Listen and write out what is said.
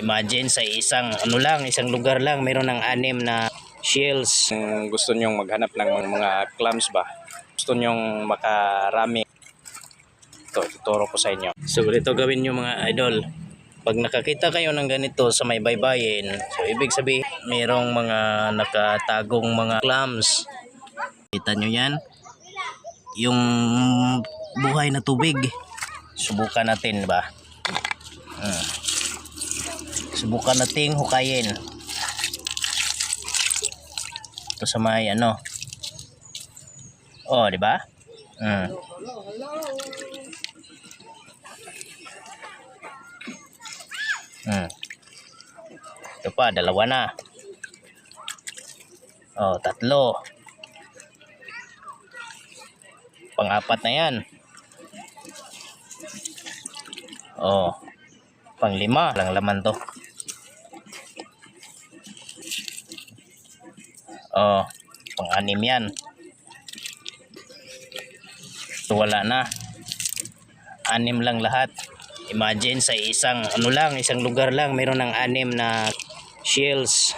Imagine sa isang ano lang, isang lugar lang, meron ng anim na shells. Kung gusto nyong maghanap ng mga, mga clams ba, gusto nyong makarami, ito, tuturo ko sa inyo. So ito gawin nyo mga idol. Pag nakakita kayo ng ganito sa may baybayin, so ibig sabihin mayroong mga nakatagong mga clams. Kita nyo yan? Yung buhay na tubig. Subukan natin ba? Hmm. Subukan nating hukayin. Ito sa may ano. Oh, di ba? Hmm. Hmm. Ito pa, dalawa na. Oh, tatlo. Pang-apat na yan. Oh. Pang-lima. Lang laman to. Oh. Pang-anim yan. Ito wala na. Anim lang lahat. Imagine sa isang ano lang, isang lugar lang, meron ng anim na shells.